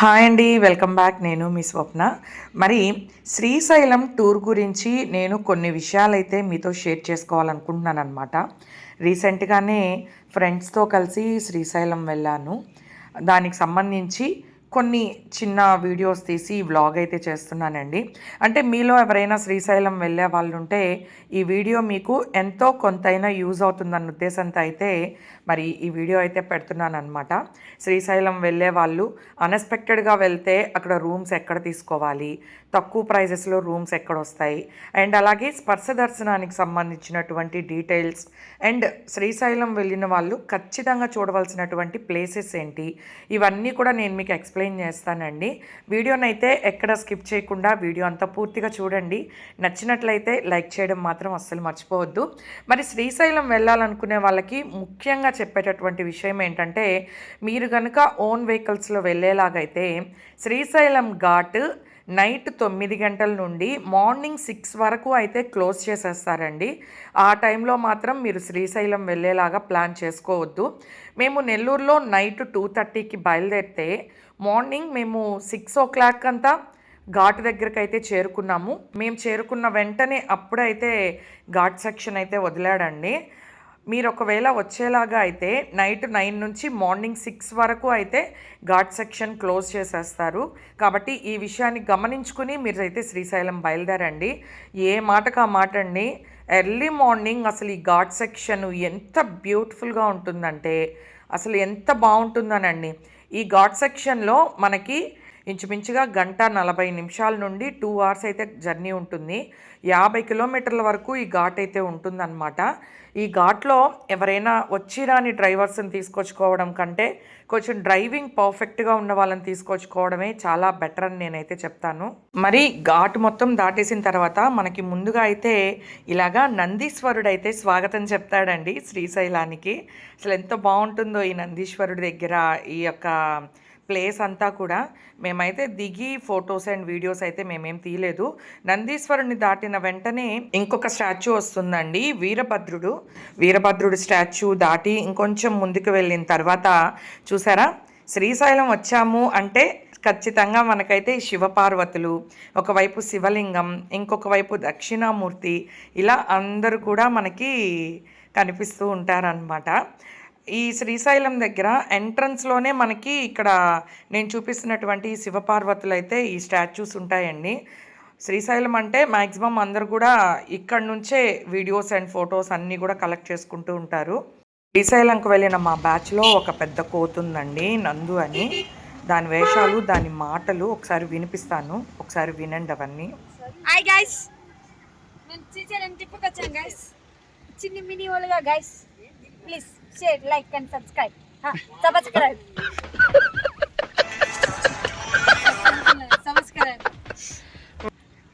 Hi అండి welcome back. నేను మీ స్వప్న. మరి శ్రీశైలం టూర్ గురించి నేను కొన్ని విషయాలైతే మీతో షేర్ చేసుకోవాలనుకుంటున్నాను అనమాట రీసెంట్గానే ఫ్రెండ్స్తో కలిసి శ్రీశైలం వెళ్ళాను. దానికి సంబంధించి కొన్ని చిన్న వీడియోస్ తీసి వ్లాగ్ అయితే చేస్తున్నానండి. అంటే మీలో ఎవరైనా శ్రీశైలం వెళ్ళే వాళ్ళు ఉంటే ఈ వీడియో మీకు ఎంతో కొంతైనా యూజ్ అవుతుందన్న ఉద్దేశంతో అయితే మరి ఈ వీడియో అయితే పెడుతున్నాను అనమాట శ్రీశైలం వెళ్ళే వాళ్ళు అన్ఎక్స్పెక్టెడ్గా వెళ్తే అక్కడ రూమ్స్ ఎక్కడ తీసుకోవాలి తక్కువ ప్రైజెస్లో రూమ్స్ ఎక్కడ వస్తాయి అండ్ అలాగే స్పర్శ దర్శనానికి సంబంధించినటువంటి డీటెయిల్స్ అండ్ శ్రీశైలం వెళ్ళిన వాళ్ళు ఖచ్చితంగా చూడవలసినటువంటి ప్లేసెస్ ఏంటి ఇవన్నీ కూడా నేను మీకు ఎక్స్ప్లెయిన్ ఎక్స్ప్లెయిన్ చేస్తానండి. వీడియోనైతే ఎక్కడ స్కిప్ చేయకుండా వీడియో అంతా పూర్తిగా చూడండి. నచ్చినట్లయితే లైక్ చేయడం మాత్రం అస్సలు మర్చిపోవద్దు. మరి శ్రీశైలం వెళ్ళాలనుకునే వాళ్ళకి ముఖ్యంగా చెప్పేటటువంటి విషయం ఏంటంటే మీరు కనుక ఓన్ వెహికల్స్లో వెళ్ళేలాగైతే శ్రీశైలం ఘాట్ నైట్ తొమ్మిది గంటల నుండి మార్నింగ్ సిక్స్ వరకు అయితే క్లోజ్ చేసేస్తారండి. ఆ టైంలో మాత్రం మీరు శ్రీశైలం వెళ్ళేలాగా ప్లాన్ చేసుకోవద్దు. మేము నెల్లూరులో నైట్ టూ థర్టీకి బయలుదేరితే మార్నింగ్ మేము సిక్స్ ఓ క్లాక్ అంతా ఘాట్ దగ్గరికి అయితే చేరుకున్నాము. మేము చేరుకున్న వెంటనే అప్పుడైతే ఘాట్ సెక్షన్ అయితే వదిలాడండి. మీరు ఒకవేళ వచ్చేలాగా అయితే నైట్ నైన్ నుంచి మార్నింగ్ సిక్స్ వరకు అయితే ఘాట్ సెక్షన్ క్లోజ్ చేసేస్తారు. కాబట్టి ఈ విషయాన్ని గమనించుకుని మీరు అయితే శ్రీశైలం బయలుదేరండి. ఏ మాటకు ఆ మాట అండి? ఎర్లీ మార్నింగ్ అసలు ఈ ఘాట్ సెక్షన్ ఎంత బ్యూటిఫుల్గా ఉంటుందంటే అసలు ఎంత బాగుంటుందనండి. ఈ ఘాట్ సెక్షన్లో మనకి ఇంచుమించుగా గంట నలభై నిమిషాల నుండి టూ అవర్స్ అయితే జర్నీ ఉంటుంది. యాభై కిలోమీటర్ల వరకు ఈ ఘాట్ అయితే ఉంటుందన్నమాట. ఈ ఘాట్లో ఎవరైనా వచ్చి రాని డ్రైవర్స్ని తీసుకొచ్చుకోవడం కంటే కొంచెం డ్రైవింగ్ పర్ఫెక్ట్గా ఉన్న వాళ్ళని తీసుకొచ్చుకోవడమే చాలా బెటర్ అని నేనైతే చెప్తాను. మరి ఘాట్ మొత్తం దాటేసిన తర్వాత మనకి ముందుగా అయితే ఇలాగా నందీశ్వరుడు అయితే స్వాగతం చెప్తాడండి శ్రీశైలానికి. అసలు ఎంత బాగుంటుందో ఈ నందీశ్వరుడి దగ్గర ఈ యొక్క ప్లేస్ అంతా కూడా మేమైతే దిగి ఫొటోస్ అండ్ వీడియోస్ అయితే మేమేం తీయలేదు. నందీశ్వరుని దాటిన వెంటనే ఇంకొక స్టాచ్యూ వస్తుందండి వీరభద్రుడు. వీరభద్రుడు స్టాచ్యూ దాటి ఇంకొంచెం ముందుకు వెళ్ళిన తర్వాత చూసారా? శ్రీశైలం వచ్చాము అంటే ఖచ్చితంగా మనకైతే శివపార్వతులు ఒకవైపు శివలింగం ఇంకొక వైపు దక్షిణామూర్తి ఇలా అందరూ కూడా మనకి కనిపిస్తూ ఉంటారనమాట ఈ శ్రీశైలం దగ్గర ఎంట్రన్స్లోనే మనకి ఇక్కడ నేను చూపిస్తున్నటువంటి శివపార్వతులు అయితే ఈ స్టాచ్యూస్ ఉంటాయండి. శ్రీశైలం అంటే మ్యాక్సిమం అందరు కూడా ఇక్కడ నుంచే వీడియోస్ అండ్ ఫొటోస్ అన్నీ కూడా కలెక్ట్ చేసుకుంటూ ఉంటారు. శ్రీశైలంకు వెళ్ళిన మా బ్యాచ్లో ఒక పెద్ద కోతుందండి నందు అని. దాని వేషాలు దాని మాటలు ఒకసారి వినిపిస్తాను. ఒకసారి వినండి అవన్నీ. హాయ్ గైస్ మేము శ్రీశైలం ట్రిప్కి వచ్చాం గైస్ చిన్ని మినీ వాళ్ళుగా guys please share like and subscribe subscribe subscribe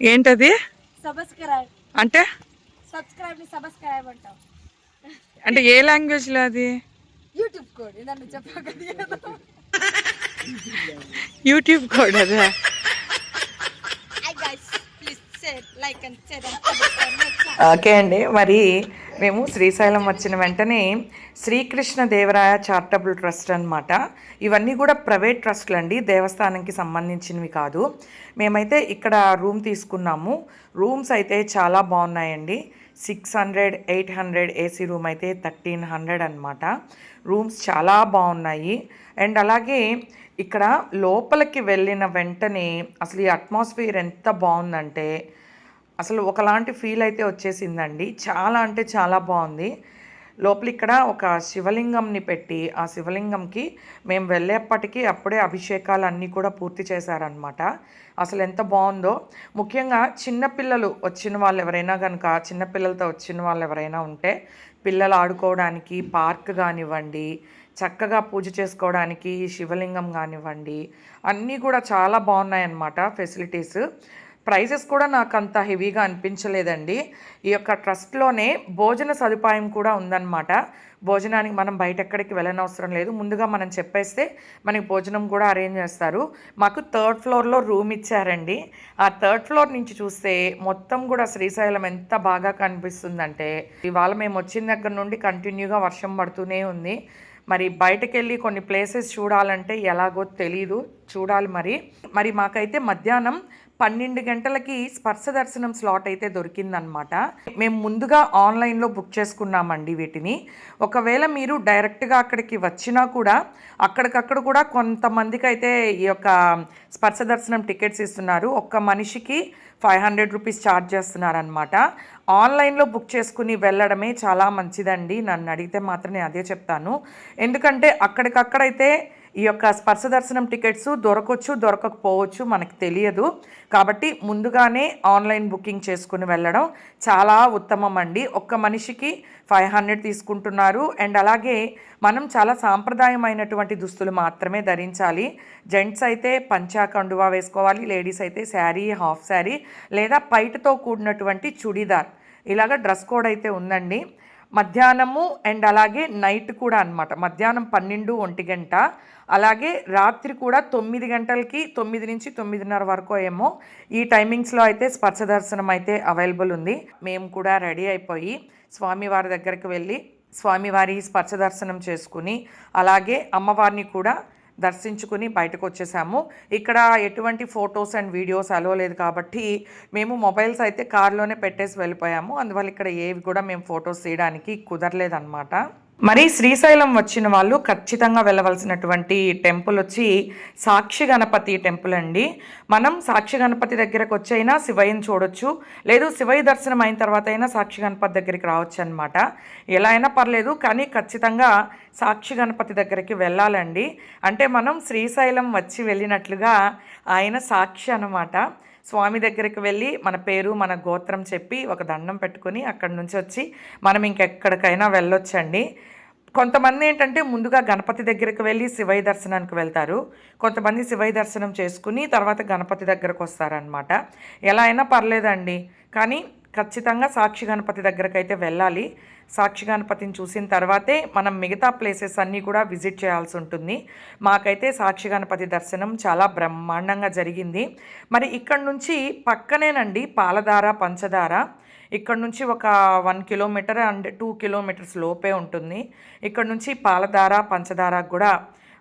ఏంటది? సబ్స్క్రైబ్ అంటే? సబ్స్క్రైబ్ని సబ్స్క్రైబ్ అంటాం అంటే ఏ లాంగ్వేజ్లో అది? యూట్యూబ్ కోడ్ నన్ను చెప్పకండి యూట్యూబ్ కోడ్ అదే. Hi guys please share like and share and subscribe okay అండి మరి మేము శ్రీశైలం వచ్చిన వెంటనే శ్రీకృష్ణ దేవరాయ చారిటబుల్ ట్రస్ట్ అనమాట ఇవన్నీ కూడా ప్రైవేట్ ట్రస్ట్లు అండి దేవస్థానంకి సంబంధించినవి కాదు. మేమైతే ఇక్కడ రూమ్ తీసుకున్నాము. రూమ్స్ అయితే చాలా బాగున్నాయండి. Six hundred eight hundred AC room అయితే థర్టీన్ హండ్రెడ్ అనమాట రూమ్స్ చాలా బాగున్నాయి. అండ్ అలాగే ఇక్కడ లోపలికి వెళ్ళిన వెంటనే అసలు ఈ అట్మాస్ఫియర్ ఎంత బాగుందంటే అసలు ఒకలాంటి ఫీల్ అయితే వచ్చేసిందండి. చాలా అంటే చాలా బాగుంది. లోపల ఇక్కడ ఒక శివలింగంని పెట్టి ఆ శివలింగంకి మేము వెళ్ళేప్పటికీ అప్పుడే అభిషేకాలు అన్నీ కూడా పూర్తి చేశారనమాట అసలు ఎంత బాగుందో. ముఖ్యంగా చిన్నపిల్లలు వచ్చిన వాళ్ళు ఎవరైనా కనుక చిన్నపిల్లలతో వచ్చిన వాళ్ళు ఎవరైనా ఉంటే పిల్లలు ఆడుకోవడానికి పార్క్ కానివ్వండి చక్కగా పూజ చేసుకోవడానికి శివలింగం కానివ్వండి అన్నీ కూడా చాలా బాగున్నాయి అన్నమాట ఫెసిలిటీస్. ప్రైజెస్ కూడా నాకు అంత హెవీగా అనిపించలేదండి. ఈ యొక్క ట్రస్ట్లోనే భోజన సదుపాయం కూడా ఉందన్నమాట. భోజనానికి మనం బయట ఎక్కడికి వెళ్ళనవసరం లేదు. ముందుగా మనం చెప్పేస్తే మనకి భోజనం కూడా అరేంజ్ చేస్తారు. మాకు థర్డ్ ఫ్లోర్లో రూమ్ ఇచ్చారండి. ఆ థర్డ్ ఫ్లోర్ నుంచి చూస్తే మొత్తం కూడా శ్రీశైలం ఎంత బాగా కనిపిస్తుందంటే ఇవాళ మేము వచ్చిన దగ్గర నుండి కంటిన్యూగా వర్షం పడుతూనే ఉంది. మరి బయటకెళ్ళి కొన్ని ప్లేసెస్ చూడాలంటే ఎలాగో తెలీదు. చూడాలి మరి. మరి మాకైతే మధ్యాహ్నం పన్నెండు గంటలకి స్పర్శ దర్శనం స్లాట్ అయితే దొరికిందనమాట మేము ముందుగా ఆన్లైన్లో బుక్ చేసుకున్నామండి వీటిని. ఒకవేళ మీరు డైరెక్ట్గా అక్కడికి వచ్చినా కూడా అక్కడికక్కడ కూడా కొంతమందికి అయితే ఈ యొక్క స్పర్శ దర్శనం టికెట్స్ ఇస్తున్నారు. ఒక్క మనిషికి ఫైవ్ హండ్రెడ్ రూపీస్ ఛార్జ్ చేస్తున్నారనమాట ఆన్లైన్లో బుక్ చేసుకుని వెళ్ళడమే చాలా మంచిదండి. నన్ను అడిగితే మాత్రం నేను అదే చెప్తాను. ఎందుకంటే అక్కడికక్కడైతే ఈ యొక్క స్పర్శ దర్శనం టికెట్స్ దొరకవచ్చు దొరకకపోవచ్చు మనకు తెలియదు. కాబట్టి ముందుగానే ఆన్లైన్ బుకింగ్ చేసుకుని వెళ్ళడం చాలా ఉత్తమం అండి. ఒక్క మనిషికి ఫైవ్ హండ్రెడ్ తీసుకుంటున్నారు. అండ్ అలాగే మనం చాలా సాంప్రదాయమైనటువంటి దుస్తులు మాత్రమే ధరించాలి. జెంట్స్ అయితే పంచా కండువా వేసుకోవాలి లేడీస్ అయితే శారీ హాఫ్ శారీ లేదా పైటతో కూడినటువంటి చుడీదార్. ఇలాగ డ్రెస్ కోడ్ అయితే ఉందండి. మధ్యాహ్నము అండ్ అలాగే నైట్ కూడా అన్నమాట. మధ్యాహ్నం పన్నెండు ఒంటి గంట అలాగే రాత్రి కూడా తొమ్మిది గంటలకి తొమ్మిది నుంచి తొమ్మిదిన్నర వరకు ఏమో ఈ టైమింగ్స్లో అయితే స్పర్శ దర్శనం అయితే అవైలబుల్ ఉంది. మేము కూడా రెడీ అయిపోయి స్వామివారి దగ్గరికి వెళ్ళి స్వామివారి స్పర్శ దర్శనం చేసుకుని అలాగే అమ్మవారిని కూడా దర్శించుకుని బయటకు వచ్చేసాము ఇక్కడ ఎటువంటి ఫొటోస్ అండ్ వీడియోస్ అలో లేదు కాబట్టి మేము మొబైల్స్ అయితే కార్లోనే పెట్టేసి వెళ్ళిపోయాము. అందువల్ల ఇక్కడ ఏవి కూడా మేము ఫొటోస్ తీయడానికి కుదరలేదన్నమాట. మరి శ్రీశైలం వచ్చిన వాళ్ళు ఖచ్చితంగా వెళ్ళవలసినటువంటి టెంపుల్ వచ్చి సాక్షి గణపతి టెంపుల్ అండి. మనం సాక్షి గణపతి దగ్గరకు వచ్చైనా శివయ్యని చూడొచ్చు. లేదు శివయ్య దర్శనం అయిన తర్వాత అయినా సాక్షి గణపతి దగ్గరికి రావచ్చు అనమాట ఎలా అయినా పర్లేదు కానీ ఖచ్చితంగా సాక్షి గణపతి దగ్గరికి వెళ్ళాలండి. అంటే మనం శ్రీశైలం వచ్చి వెళ్ళినట్లుగా ఆయన సాక్షి అనమాట స్వామి దగ్గరికి వెళ్ళి మన పేరు మన గోత్రం చెప్పి ఒక దండం పెట్టుకుని అక్కడి నుంచి వచ్చి మనం ఇంకెక్కడికైనా వెళ్ళొచ్చండి. కొంతమంది ఏంటంటే ముందుగా గణపతి దగ్గరికి వెళ్ళి శివయ్య దర్శనానికి వెళ్తారు. కొంతమంది శివయ్య దర్శనం చేసుకుని తర్వాత గణపతి దగ్గరకు వస్తారనమాట ఎలా అయినా పర్లేదండి. కానీ ఖచ్చితంగా సాక్షి గణపతి దగ్గరకు అయితే వెళ్ళాలి. సాక్షి గణపతిని చూసిన తర్వాతే మనం మిగతా ప్లేసెస్ అన్నీ కూడా విజిట్ చేయాల్సి ఉంటుంది. మాకైతే సాక్షి గణపతి దర్శనం చాలా బ్రహ్మాండంగా జరిగింది. మరి ఇక్కడ నుంచి పక్కనేనండి పాలధార పంచదార ఇక్కడ నుంచి ఒక one kilometre and two kilometres లోపే ఉంటుంది. ఇక్కడ నుంచి పాలధార పంచదార కూడా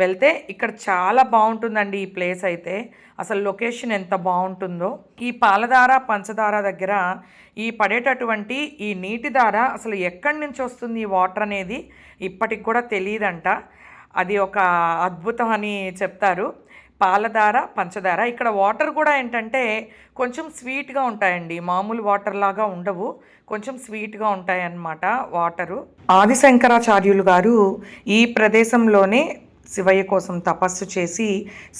వెళ్తే ఇక్కడ చాలా బాగుంటుందండి ఈ ప్లేస్ అయితే. అసలు లొకేషన్ ఎంత బాగుంటుందో. ఈ పాలధార పంచదార దగ్గర ఈ పడేటటువంటి ఈ నీటి దార అసలు ఎక్కడి నుంచి వస్తుంది ఈ వాటర్ అనేది ఇప్పటికి కూడా తెలియదంట. అది ఒక అద్భుతం అని చెప్తారు. పాలధార పంచదార ఇక్కడ వాటర్ కూడా ఏంటంటే కొంచెం స్వీట్గా ఉంటాయండి. మామూలు వాటర్ లాగా ఉండవు. కొంచెం స్వీట్గా ఉంటాయన్నమాట వాటరు. ఆదిశంకరాచార్యులు గారు ఈ ప్రదేశంలోనే శివయ్య కోసం తపస్సు చేసి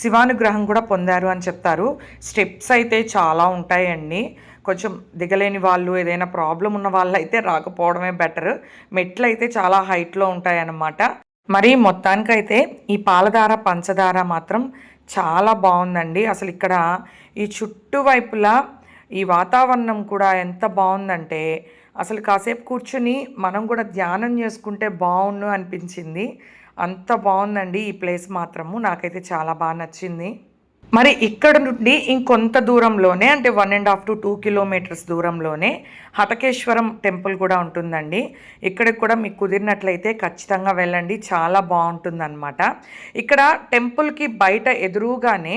శివానుగ్రహం కూడా పొందారు అని చెప్తారు. స్టెప్స్ అయితే చాలా ఉంటాయండి. కొంచెం దిగలేని వాళ్ళు ఏదైనా ప్రాబ్లం ఉన్న వాళ్ళు అయితే రాకపోవడమే బెటర్. మెట్లు అయితే చాలా హైట్లో ఉంటాయన్నమాట. మరి మొత్తానికైతే ఈ పాలధార పంచదార మాత్రం చాలా బాగుందండి. అసలు ఇక్కడ ఈ చుట్టువైపులా ఈ వాతావరణం కూడా ఎంత బాగుందంటే అసలు కాసేపు కూర్చుని మనం కూడా ధ్యానం చేసుకుంటే బాగుండు అనిపించింది. అంత బాగుందండి ఈ ప్లేస్ మాత్రము. నాకైతే చాలా బాగా నచ్చింది. మరి ఇక్కడ నుండి ఇంకొంత దూరంలోనే అంటే one and half to two kilometres దూరంలోనే హటకేశ్వరం టెంపుల్ కూడా ఉంటుందండి. ఇక్కడికి కూడా మీకు కుదిరినట్లయితే ఖచ్చితంగా వెళ్ళండి. చాలా బాగుంటుందన్నమాట. ఇక్కడ టెంపుల్కి బయట ఎదురుగానే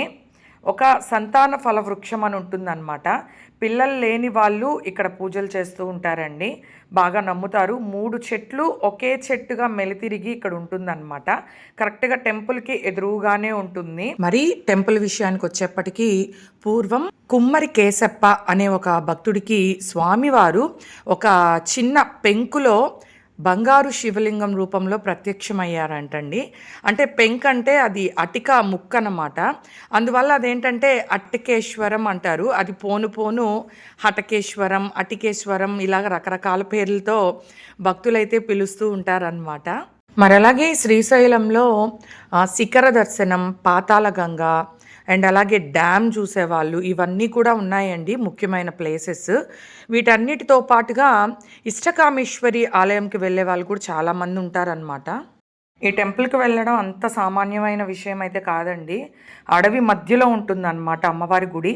ఒక సంతాన ఫల వృక్షం అని ఉంటుందన్నమాట. పిల్లలు లేని వాళ్ళు ఇక్కడ పూజలు చేస్తూ ఉంటారండి. బాగా నమ్ముతారు. మూడు చెట్లు ఒకే చెట్టుగా మెలితిరిగి ఇక్కడ ఉంటుందన్నమాట. కరెక్ట్గా టెంపుల్కి ఎదురుగానే ఉంటుంది. మరి టెంపుల్ విషయానికి వచ్చేప్పటికీ పూర్వం కుమ్మరి కేశప్ప అనే ఒక భక్తుడికి స్వామివారు ఒక చిన్న పెంకులో బంగారు శివలింగం రూపంలో ప్రత్యక్షమయ్యారంటండి. అంటే పెంక్ అంటే అది అటిక ముక్క అన్నమాట. అందువల్ల అదేంటంటే అట్టికేశ్వరం అంటారు. అది పోను పోను హటకేశ్వరం అటికేశ్వరం ఇలాగ రకరకాల పేర్లతో భక్తులైతే పిలుస్తూ ఉంటారనమాట మరి అలాగే శ్రీశైలంలో శిఖర దర్శనం పాతాళ గంగ అండ్ అలాగే డ్యామ్ చూసేవాళ్ళు ఇవన్నీ కూడా ఉన్నాయండి ముఖ్యమైన ప్లేసెస్. వీటన్నిటితో పాటుగా ఇష్టకామేశ్వరి ఆలయంకి వెళ్ళే వాళ్ళు కూడా చాలామంది ఉంటారనమాట ఈ టెంపుల్కి వెళ్ళడం అంత సామాన్యమైన విషయం అయితే కాదండి. అడవి మధ్యలో ఉంటుందన్నమాట అమ్మవారి గుడి.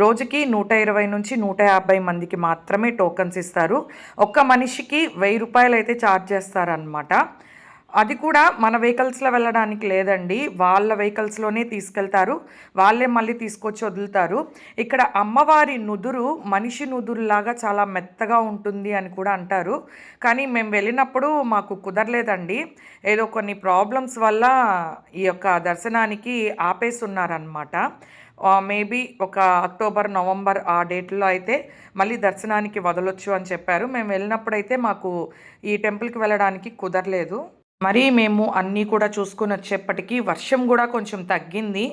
రోజుకి నూట ఇరవై నుంచి నూట యాభై మందికి మాత్రమే టోకన్స్ ఇస్తారు. ఒక్క మనిషికి వెయ్యి రూపాయలు అయితే ఛార్జ్ చేస్తారనమాట అది కూడా మన వెహికల్స్లో వెళ్ళడానికి లేదండి. వాళ్ళ వెహికల్స్లోనే తీసుకెళ్తారు. వాళ్ళే మళ్ళీ తీసుకొచ్చి వదులుతారు. ఇక్కడ అమ్మవారి నుదురు మనిషి నుదురులాగా చాలా మెత్తగా ఉంటుంది అని కూడా అంటారు. కానీ మేము వెళ్ళినప్పుడు మాకు కుదరలేదండి. ఏదో కొన్ని ప్రాబ్లమ్స్ వల్ల ఈ యొక్క దర్శనానికి ఆపేసి ఉన్నారనమాట మేబీ ఒక అక్టోబర్ నవంబర్ ఆ డేట్లో అయితే మళ్ళీ దర్శనానికి వదలొచ్చు అని చెప్పారు. మేము వెళ్ళినప్పుడైతే మాకు ఈ టెంపుల్కి వెళ్ళడానికి కుదరలేదు. మరి మేము అన్నీ కూడా చూసుకుని వచ్చేప్పటికీ వర్షం కూడా కొంచెం తగ్గింది.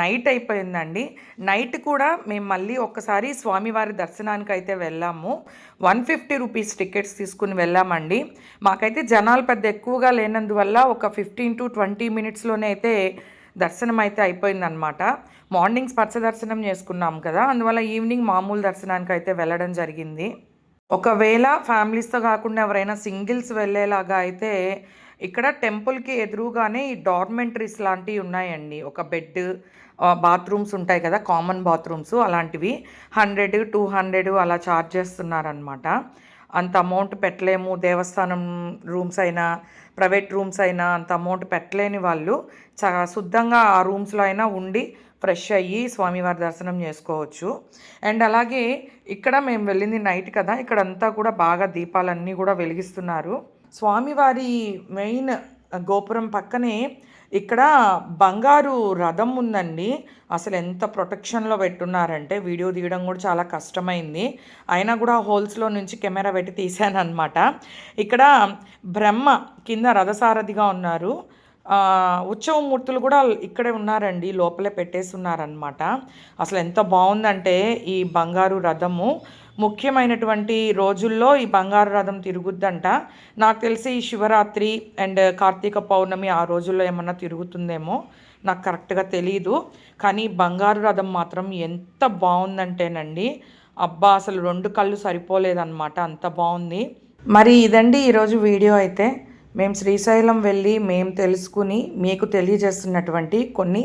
నైట్ అయిపోయిందండి. నైట్ కూడా మేము మళ్ళీ ఒక్కసారి స్వామివారి దర్శనానికి అయితే వెళ్ళాము. వన్ ఫిఫ్టీ రూపీస్ టికెట్స్ తీసుకుని వెళ్ళామండి. మాకైతే జనాలు పెద్ద ఎక్కువగా లేనందువల్ల ఒక ఫిఫ్టీన్ టు ట్వంటీ మినిట్స్లోనే అయితే దర్శనం అయితే అయిపోయిందనమాట మార్నింగ్ స్పర్శ దర్శనం చేసుకున్నాం కదా అందువల్ల ఈవినింగ్ మామూలు దర్శనానికి అయితే వెళ్ళడం జరిగింది. ఒకవేళ ఫ్యామిలీస్తో కాకుండా ఎవరైనా సింగిల్స్ వెళ్ళేలాగా అయితే ఇక్కడ టెంపుల్కి ఎదురుగానే ఈ డార్మెంటరీస్ లాంటివి ఉన్నాయండి. ఒక బెడ్ బాత్రూమ్స్ ఉంటాయి కదా కామన్ బాత్రూమ్స్ అలాంటివి. హండ్రెడ్ టూ హండ్రెడ్ అలా ఛార్జ్ చేస్తున్నారనమాట అంత అమౌంట్ పెట్టలేము. దేవస్థానం రూమ్స్ అయినా ప్రైవేట్ రూమ్స్ అయినా అంత అమౌంట్ పెట్టలేని వాళ్ళు చాలా శుద్ధంగా ఆ రూమ్స్లో అయినా ఉండి ఫ్రెష్ అయ్యి స్వామివారి దర్శనం చేసుకోవచ్చు. అండ్ అలాగే ఇక్కడ మేము వెళ్ళింది నైట్ కదా ఇక్కడంతా కూడా బాగా దీపాలన్నీ కూడా వెలిగిస్తున్నారు. స్వామివారి మెయిన్ గోపురం పక్కనే ఇక్కడ బంగారు రథం ఉందండి. అసలు ఎంత ప్రొటెక్షన్లో పెట్టున్నారంటే వీడియో తీయడం కూడా చాలా కష్టమైంది. అయినా కూడా హోల్స్లో నుంచి కెమెరా పెట్టి తీశానమాట ఇక్కడ బ్రహ్మ కింద రథసారథిగా ఉన్నారు. ఉత్సవమూర్తులు కూడా ఇక్కడే ఉన్నారండి లోపలే పెట్టేసి ఉన్నారనమాట అసలు ఎంత బాగుందంటే ఈ బంగారు రథము. ముఖ్యమైనటువంటి రోజుల్లో ఈ బంగారు రథం తిరుగుద్దంట. నాకు తెలిసి ఈ శివరాత్రి అండ్ కార్తీక పౌర్ణమి ఆ రోజుల్లో ఏమన్నా తిరుగుతుందేమో నాకు కరెక్ట్గా తెలియదు కానీ బంగారు రథం మాత్రం ఎంత బాగుందంటేనండి అబ్బా అసలు రెండు కళ్ళు సరిపోలేదన్నమాట అంత బాగుంది. మరి ఇదండి ఈరోజు వీడియో అయితే. మేము శ్రీశైలం వెళ్ళి మేము తెలుసుకుని మీకు తెలియజేస్తున్నటువంటి కొన్ని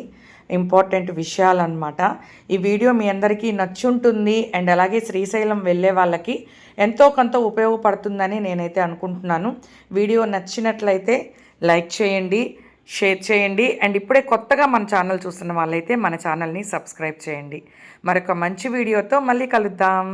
ఇంపార్టెంట్ విషయాలన్నమాట. ఈ వీడియో మీ అందరికీ నచ్చుంటుంది అండ్ అలాగే శ్రీశైలం వెళ్ళే వాళ్ళకి ఎంతో కొంత ఉపయోగపడుతుందని నేనైతే అనుకుంటున్నాను. వీడియో నచ్చినట్లయితే లైక్ చేయండి షేర్ చేయండి అండ్ ఇప్పుడే కొత్తగా మన ఛానల్ చూస్తున్న వాళ్ళైతే మన ఛానల్ని సబ్స్క్రైబ్ చేయండి. మరొక మంచి వీడియోతో మళ్ళీ కలుద్దాం.